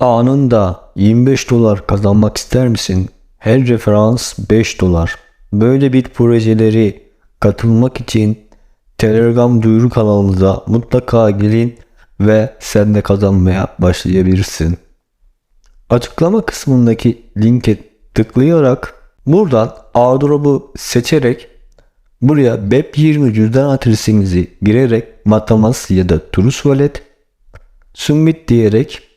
Anında 25 dolar kazanmak ister misin? Her referans 5 dolar. Böyle bir projeleri katılmak için Telegram duyuru kanalımıza mutlaka gelin ve sen de kazanmaya başlayabilirsin. Açıklama kısmındaki linke tıklayarak buradan airdrop'u seçerek buraya BEP20 cüzdan adresinizi girerek Metamask ya da True Wallet Submit diyerek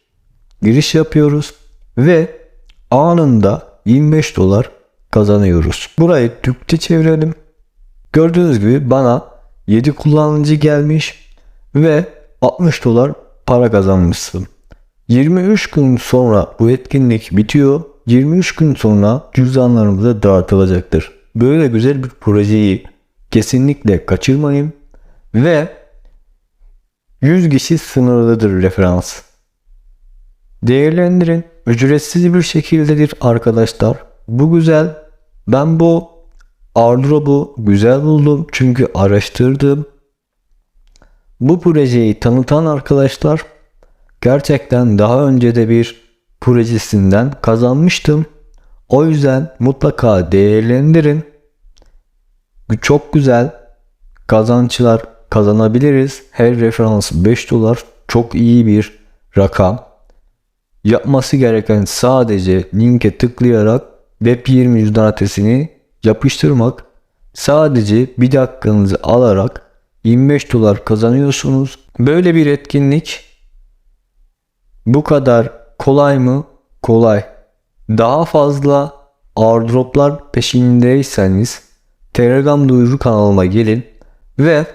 giriş yapıyoruz ve anında 25 dolar kazanıyoruz. Burayı Türkçe çevirelim. Gördüğünüz gibi bana 7 kullanıcı gelmiş ve 60 dolar para kazanmışsın. 23 gün sonra bu etkinlik bitiyor. 23 gün sonra cüzdanlarımıza dağıtılacaktır. Böyle güzel bir projeyi kesinlikle kaçırmayın ve 100 kişi sınırlıdır referans. Değerlendirin. Ücretsiz bir şekildedir arkadaşlar. Bu güzel. Ben bu airdrop'u güzel buldum çünkü araştırdım. Bu projeyi tanıtan arkadaşlar gerçekten daha önce de bir projesinden kazanmıştım. O yüzden mutlaka değerlendirin. Çok güzel kazançlar kazanabiliriz. Her referans 5 dolar çok iyi bir rakam. Yapması gereken sadece linke tıklayarak Web20 cüzdan adresini yapıştırmak. Sadece bir dakikanızı alarak 25 dolar kazanıyorsunuz. Böyle bir etkinlik bu kadar kolay mı? Kolay. Daha fazla airdroplar peşindeyseniz Telegram duyuru kanalıma gelin ve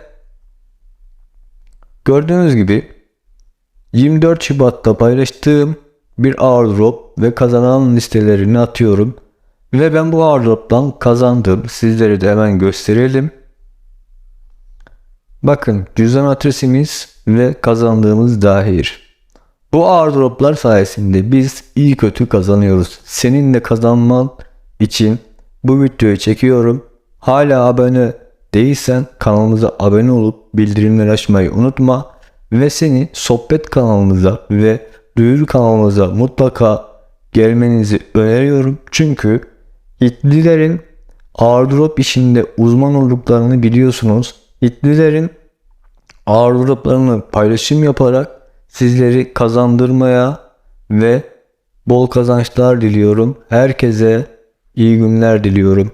gördüğünüz gibi 24 Şubat'ta paylaştığım bir airdrop ve kazanan listelerini atıyorum. Ve ben bu airdrop'tan kazandım. Sizlere de hemen gösterelim. Bakın cüzdan adresimiz ve kazandığımız dahil. Bu airdroplar sayesinde biz iyi kötü kazanıyoruz. Senin de kazanman için bu videoyu çekiyorum. Hala abone değilsen kanalımıza abone olup bildirimleri açmayı unutma. Ve seni sohbet kanalımıza ve duyuru kanalımıza mutlaka gelmenizi öneriyorum. Çünkü Hitlilerin airdrop işinde uzman olduklarını biliyorsunuz. Hitlilerin airdroplarını paylaşım yaparak sizleri kazandırmaya ve bol kazançlar diliyorum. Herkese iyi günler diliyorum.